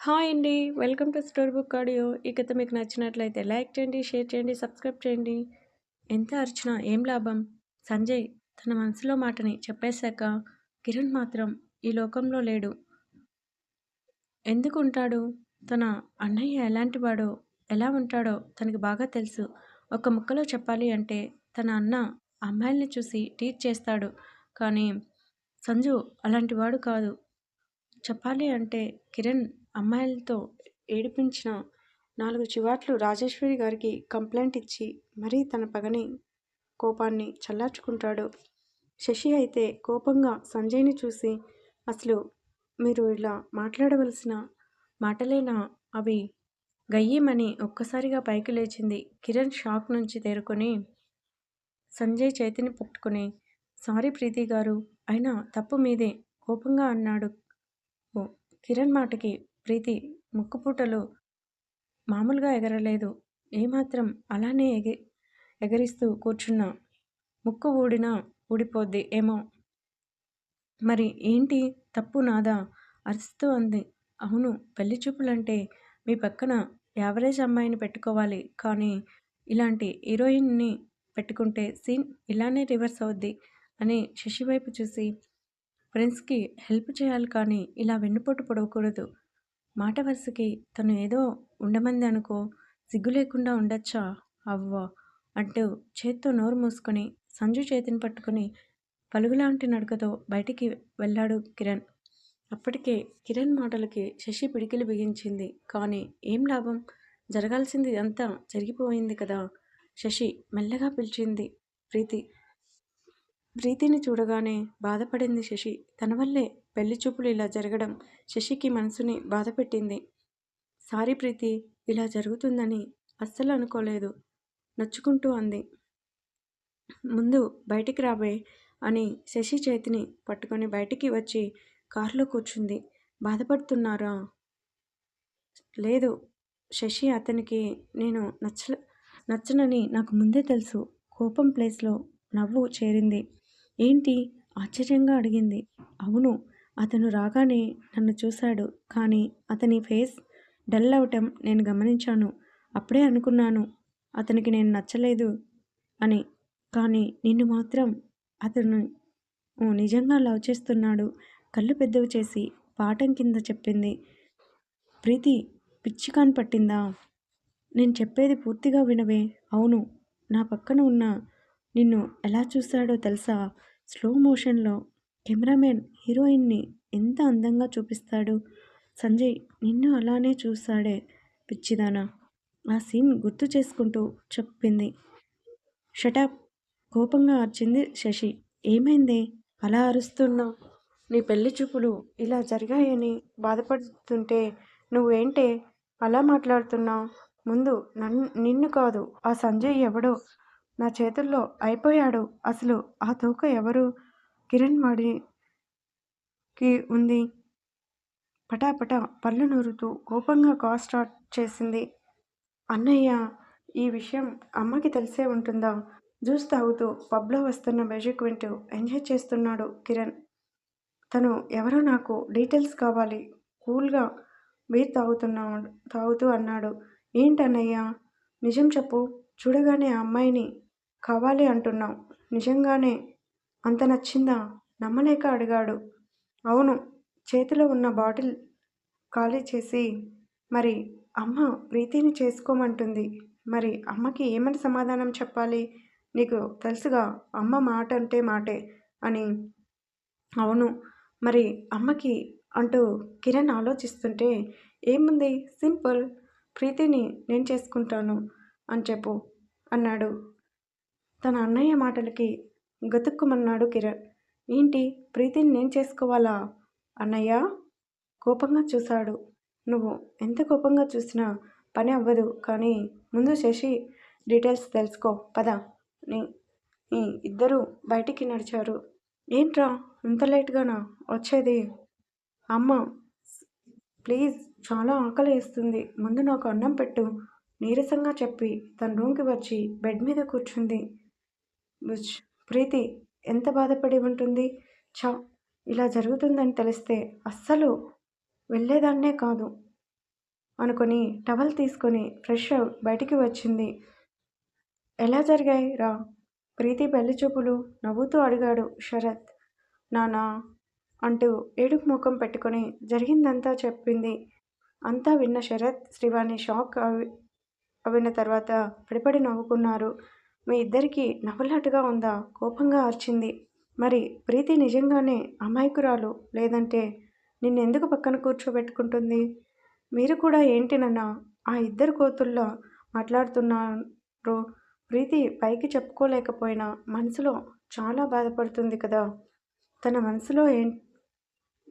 Hi అండి. Welcome to story book audio. ఈ కథ మీకు నచ్చినట్లయితే లైక్ చేయండి, షేర్ చేయండి, సబ్స్క్రైబ్ చేయండి. ఎంత అర్చన ఏం లాభం? సంజయ్ తన మనసులో మాటని చెప్పేశాక కిరణ్ మాత్రం ఈ లోకంలో లేడు. ఎందుకు ఉంటాడు? తన అన్నయ్య ఎలాంటివాడో, ఎలా ఉంటాడో తనకి బాగా తెలుసు. ఒక ముక్కలో చెప్పాలి అంటే తన అన్న అమ్మాయిల్ని చూసి టీచ్ చేస్తాడు. కానీ సంజు అలాంటివాడు కాదు. చెప్పాలి అంటే కిరణ్ అమ్మాయిలతో ఏడిపించిన నాలుగు చివాట్లు రాజేశ్వరి గారికి కంప్లైంట్ ఇచ్చి మరీ తన పగని కోపాన్ని చల్లార్చుకుంటాడు. శశి అయితే కోపంగా సంజయ్ని చూసి అసలు మీరు ఇలా మాట్లాడవలసిన మాటలేనా అవి గయ్యమని ఒక్కసారిగా పైకి లేచింది. కిరణ్ షాక్ నుంచి తేరుకొని సంజయ్ చేతిని పట్టుకుని సారీ ప్రీతి గారు అయినా తప్పు మీదే కోపంగా అన్నాడు. కిరణ్ మాటకి ప్రీతి ముక్కుపూటలు మామూలుగా ఎగరలేదు. ఏమాత్రం అలానే ఎగి ఎగరిస్తూ కూర్చున్నా ముక్కు ఊడినా ఊడిపోద్ది ఏమో. మరి ఏంటి తప్పు నాదా? అరుస్తూ అంది. అవును పెళ్ళి చూపులంటే మీ పక్కన యావరేజ్ అమ్మాయిని పెట్టుకోవాలి కానీ ఇలాంటి హీరోయిన్ని పెట్టుకుంటే సీన్ ఇలానే రివర్స్ అవుద్ది అని శశి వైపు చూసి ఫ్రెండ్స్కి హెల్ప్ చేయాలి కానీ ఇలా వెన్నుపోటు పొడవకూడదు. మాట వరుసకి తను ఏదో ఉండమంది అనుకో సిగ్గు లేకుండా ఉండొచ్చా అవ్వా అంటూ చేత్తో నోరు మూసుకొని సంజు చేతిని పట్టుకుని పలుగులాంటి నడకతో బయటికి వెళ్ళాడు కిరణ్. అప్పటికే కిరణ్ మాటలకి శశి పిడికిలు బిగించింది. కానీ ఏం లాభం? జరగాల్సింది అంతా జరిగిపోయింది కదా! శశి మెల్లగా పిలిచింది ప్రీతి. ప్రీతిని చూడగానే బాధపడింది శశి. తన వల్లే పెళ్ళి చూపులు ఇలా జరగడం శశికి మనసుని బాధపెట్టింది. సారీ ప్రీతి ఇలా జరుగుతుందని అస్సలు అనుకోలేదు నొచ్చుకుంటూ అంది. ముందు బయటికి రాబే అని శశి చేతిని పట్టుకొని బయటికి వచ్చి కారులో కూర్చుంది. బాధపడుతున్నారా? లేదు శశి అతనికి నేను నచ్చ నచ్చనని నాకు ముందే తెలుసు. కోపం ప్లేస్లో నవ్వు చేరింది. ఏంటి? ఆశ్చర్యంగా అడిగింది. అవును అతను రాగానే నన్ను చూశాడు కానీ అతని ఫేస్ డల్ అవటం నేను గమనించాను. అప్పుడే అనుకున్నాను అతనికి నేను నచ్చలేదు అని. కానీ నిన్ను మాత్రం అతను నిజంగా లవ్ చేస్తున్నాడు కళ్ళు పెద్దవి చేసి పాఠం కింద చెప్పింది. ప్రీతి పిచ్చికాన్ పట్టిందా? నేను చెప్పేది పూర్తిగా వినవే. అవును నా పక్కన ఉన్న నిన్ను ఎలా చూశాడో తెలుసా? స్లో మోషన్లో కెమెరామెన్ హీరోయిన్ని ఎంత అందంగా చూపిస్తాడు. సంజయ్ నిన్ను అలానే చూశాడే పిచ్చిదానా ఆ సీన్ గుర్తు చేసుకుంటూ చెప్పింది. షటప్ కోపంగా అరిచింది శశి. ఏమైంది అలా అరుస్తున్నా నీ పెళ్ళి చూపులు ఇలా జరిగాయని బాధపడుతుంటే నువ్వేంటే అలా మాట్లాడుతున్నావు ముందు నన్ను నిన్ను కాదు ఆ సంజయ్ ఎవడో నా చేతుల్లో అయిపోయాడు అసలు ఆ తోక ఎవరు? కిరణ్ వాడికి ఉంది. పటాపటా పళ్ళు నూరుతూ కోపంగా కార్ స్టార్ట్ చేసింది. అన్నయ్య ఈ విషయం అమ్మకి తెలిసే ఉంటుందా? జ్యూస్ తాగుతూ పబ్లో వస్తున్న మ్యూజిక్ వింటూ ఎంజాయ్ చేస్తున్నాడు కిరణ్. తను ఎవరో నాకు డీటెయిల్స్ కావాలి కూల్గా బీర్ తాగుతున్నాడు తాగుతూ అన్నాడు. ఏంటన్నయ్య నిజం చెప్పు. చూడగానే ఆ అమ్మాయిని కావాలి అంటున్నావ్. నిజంగానే అంత నచ్చిందా? నమ్మలేక అడిగాడు. అవును చేతిలో ఉన్న బాటిల్ ఖాళీ చేసి మరి అమ్మ ప్రీతిని చేసుకోమంటుంది. మరి అమ్మకి ఏమని సమాధానం చెప్పాలి? నీకు తెలుసుగా అమ్మ మాట అంటే మాటే అని. అవును మరి అమ్మకి అంటూ కిరణ్ ఆలోచిస్తుంటే ఏముంది సింపుల్ ప్రీతిని నేను చేసుకుంటాను అని చెప్పు అన్నాడు. తన అన్నయ్య మాటలకి గతుక్కుమన్నాడు కిరణ్. ఏంటి ప్రీతిని నేను చేసుకోవాలా? అన్నయ్య కోపంగా చూశాడు. నువ్వు ఎంత కోపంగా చూసినా పని అవ్వదు కానీ ముందు శశి డీటెయిల్స్ తెలుసుకో పద నీ ఇద్దరూ బయటికి నడిచారు. ఏంట్రా ఇంత లేట్గానా వచ్చేది? అమ్మ ప్లీజ్ చాలా ఆకలి వేస్తుంది ముందు నాకు అన్నం పెట్టు నీరసంగా చెప్పి తన రూమ్కి వచ్చి బెడ్ మీద కూర్చుంది. ప్రీతి ఎంత బాధపడి ఉంటుంది? చా ఇలా జరుగుతుందని తెలిస్తే అస్సలు వెళ్ళేదాన్నే కాదు. అనుకొని టవల్ తీసుకొని ఫ్రెష్ అవ్ బయటికి వచ్చింది ఎలా జరిగాయి రా ప్రీతి పెళ్ళి చూపులు నవ్వుతూ అడిగాడు శరత్ నానా అంటూ ఏడుపు ముఖం పెట్టుకొని జరిగిందంతా చెప్పింది అంతా విన్న శరత్ శ్రీవాణి షాక్ అవి అవిన తర్వాత పడిపడి నవ్వుకున్నారు మీ ఇద్దరికి నవ్వులాటగా ఉందా? కోపంగా అర్చింది. మరి ప్రీతి నిజంగానే అమాయకురాలు లేదంటే నిన్నెందుకు పక్కన కూర్చోబెట్టుకుంటుంది? మీరు కూడా ఏంటినన్నా ఆ ఇద్దరు కోతుల్లో మాట్లాడుతున్నారు ప్రీతి పైకి చెప్పుకోలేకపోయినా మనసులో చాలా బాధపడుతుంది కదా. తన మనసులో ఏం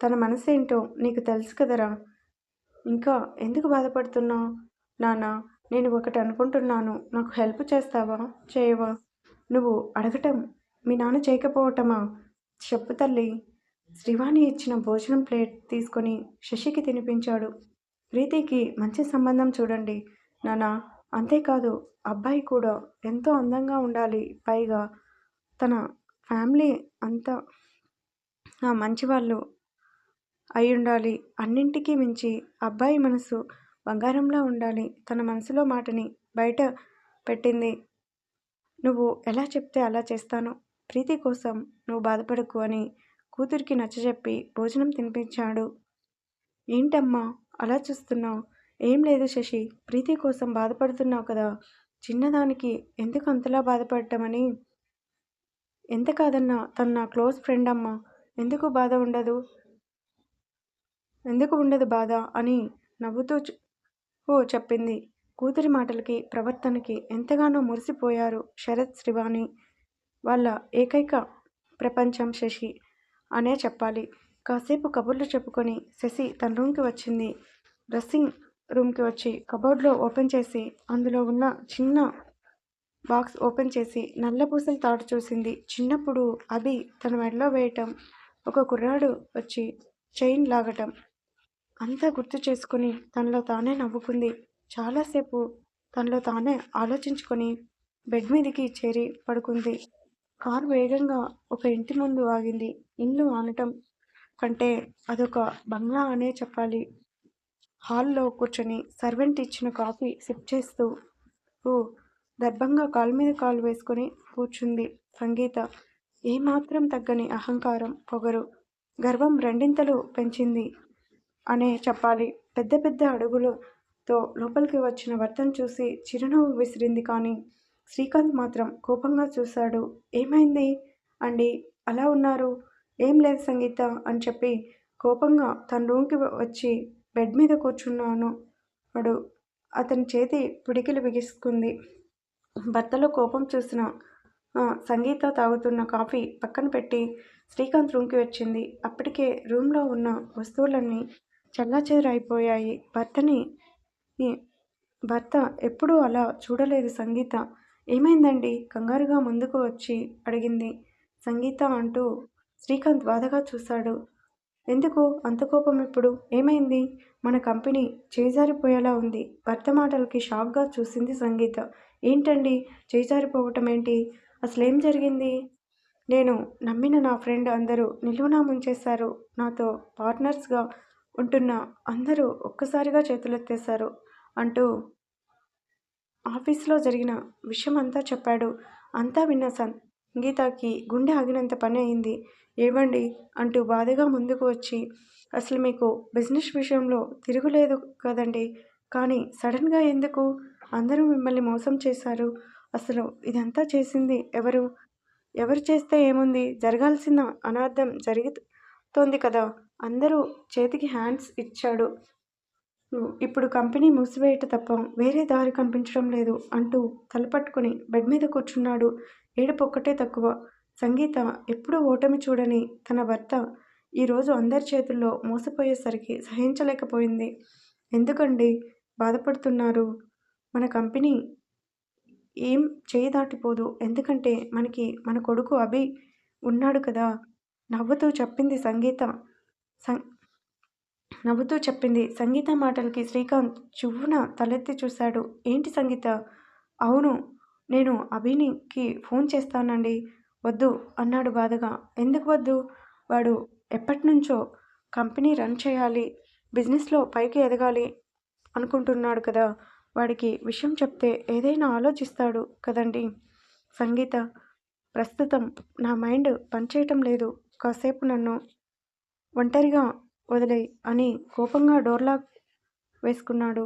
తన మనసు ఏంటో నీకు తెలుసు కదరా. ఇంకా ఎందుకు బాధపడుతున్నావు నాన్న? నేను ఒకటి అనుకుంటున్నాను. నాకు హెల్ప్ చేస్తావా? చేయవా? నువ్వు అడగటం మీ నాన్న చేయకపోవటమా? చెప్పు తల్లి. శ్రీవాణి ఇచ్చిన భోజనం ప్లేట్ తీసుకొని శశికి తినిపించాడు. ప్రీతికి మంచి సంబంధం చూడండి. నానా అంతేకాదు అబ్బాయి కూడా ఎంతో అందంగా ఉండాలి. పైగా తన ఫ్యామిలీ అంతా మంచివాళ్ళు అయి ఉండాలి అన్నింటికీ మించి అబ్బాయి మనసు బంగారంలా ఉండాలి. తన మనసులో మాటని బయట పెట్టింది. నువ్వు ఎలా చెప్తే అలా చేస్తాను ప్రీతి కోసం నువ్వు బాధపడకు అని కూతురికి నచ్చజెప్పి భోజనం తినిపించాడు. ఏంటమ్మా అలా చూస్తున్నావు? ఏం లేదు శశి ప్రీతి కోసం బాధపడుతున్నావు కదా. చిన్నదానికి ఎందుకు అంతలా బాధపడటమని ఎంత కాదన్నా తను నా క్లోజ్ ఫ్రెండ్ అమ్మా. ఎందుకు బాధ ఉండదు? ఎందుకు ఉండదు బాధ అని నవ్వుతూ ఓ చెప్పింది. కూతురి మాటలకి ప్రవర్తనకి ఎంతగానో మురిసిపోయారు శరత్ శ్రీవాణి. వాళ్ళ ఏకైక ప్రపంచం శశి అనే చెప్పాలి. కాసేపు కబుర్లు చెప్పుకొని శశి తన రూమ్కి వచ్చింది. డ్రెస్సింగ్ రూమ్కి వచ్చి కబోర్డ్లో ఓపెన్ చేసి అందులో ఉన్న చిన్న బాక్స్ ఓపెన్ చేసి నల్లపూసల తాడు చూసింది. చిన్నప్పుడు అభి తన మెడలో వేయటం ఒక కుర్రాడు వచ్చి చైన్ లాగటం. అంతా గుర్తు చేసుకుని తనలో తానే నవ్వుకుంది. చాలాసేపు తనలో తానే ఆలోచించుకొని బెడ్ మీదకి చేరి పడుకుంది. కారు వేగంగా ఒక ఇంటి ముందు ఆగింది. ఇల్లు ఆనటం కంటే అదొక బంగ్లా అనే చెప్పాలి. హాల్లో కూర్చొని సర్వెంట్ ఇచ్చిన కాఫీ సిప్ చేస్తూ ఓ దర్భంగా కాలు మీద కాలు వేసుకొని కూర్చుంది సంగీత. ఏమాత్రం తగ్గని అహంకారం పొగరు. గర్వం రెండింతలు పెంచింది. అనే చెప్పాలి. పెద్ద పెద్ద అడుగులతో లోపలికి వచ్చిన భర్తను చూసి చిరునవ్వు విసిరింది కానీ శ్రీకాంత్ మాత్రం కోపంగా చూశాడు. ఏమైంది? అండి అలా ఉన్నారు? ఏం లేదు సంగీత అని చెప్పి కోపంగా తన రూమ్కి వచ్చి బెడ్ మీద కూర్చున్నాను. వాడు అతని చేతి పిడికిలు బిగిసుకుంది. భర్తలో కోపం చూసిన సంగీత తాగుతున్న కాఫీ పక్కన పెట్టి శ్రీకాంత్ రూమ్కి వచ్చింది. అప్పటికే రూమ్లో ఉన్న వస్తువులన్నీ చల్లాచెదరైపోయాయి భర్తని భర్త ఎప్పుడూ అలా చూడలేదు సంగీత. ఏమైందండి? కంగారుగా ముందుకు వచ్చి అడిగింది. సంగీత అంటూ శ్రీకాంత్ బాధగా చూశాడు. ఎందుకు? అంత కోపం ఇప్పుడు ఏమైంది? మన కంపెనీ చేజారిపోయేలా ఉంది. భర్త మాటలకి షాక్గా చూసింది సంగీత. ఏంటండి? చేజారిపోవటం ఏంటి? అసలేం జరిగింది? నేను నమ్మిన నా ఫ్రెండ్ అందరూ నిలువునా ముంచేశారు. నాతో పార్ట్నర్స్గా ఉంటున్న అందరూ ఒక్కసారిగా చేతులెత్తేశారు అంటూ ఆఫీస్లో జరిగిన విషయం అంతా చెప్పాడు. అంతా విన్న సంగీతకి గుండె ఆగినంత పని అయింది. ఏవండి? అంటూ బాధగా ముందుకు వచ్చి అసలు మీకు బిజినెస్ విషయంలో తిరుగులేదు కదండి? కానీ సడన్గా ఎందుకు? అందరూ మిమ్మల్ని మోసం చేశారు. అసలు ఇదంతా చేసింది ఎవరు? ఎవరు చేస్తే ఏముంది? జరగాల్సిన అనార్థం తోంది కదా. అందరూ చేతికి హ్యాండ్స్ ఇచ్చాడు. ఇప్పుడు కంపెనీ మూసివేయట తప్ప వేరే దారి కనిపించడం లేదు అంటూ తలపట్టుకుని బెడ్ మీద కూర్చున్నాడు. ఏడుపు ఒక్కటే తక్కువ. సంగీత ఎప్పుడూ ఓటమి చూడని తన భర్త ఈరోజు అందరి చేతుల్లో మోసపోయేసరికి సహించలేకపోయింది. ఎందుకండి బాధపడుతున్నారు? మన కంపెనీ ఏం చేయి దాటిపోదు. ఎందుకంటే మనకి మన కొడుకు అభి ఉన్నాడు కదా. నవ్వుతూ చెప్పింది సంగీత. సం నవ్వుతూ చెప్పింది సంగీత మాటలకి శ్రీకాంత్ చువ్వున తలెత్తి చూశాడు. ఏంటి సంగీత? అవును నేను అభినికి ఫోన్ చేస్తానండి. వద్దు అన్నాడు బాధగా. ఎందుకు వద్దు? వాడు ఎప్పటినుంచో కంపెనీ రన్ చేయాలి బిజినెస్లో పైకి ఎదగాలి అనుకుంటున్నాడు కదా. వాడికి విషయం చెప్తే ఏదైనా ఆలోచిస్తాడు కదండి. సంగీత ప్రస్తుతం నా మైండ్ పనిచేయటం లేదు. కాసేపు నన్ను ఒంటరిగా వదిలేయ్ అని కోపంగా డోర్ లాక్ వేసుకున్నాడు.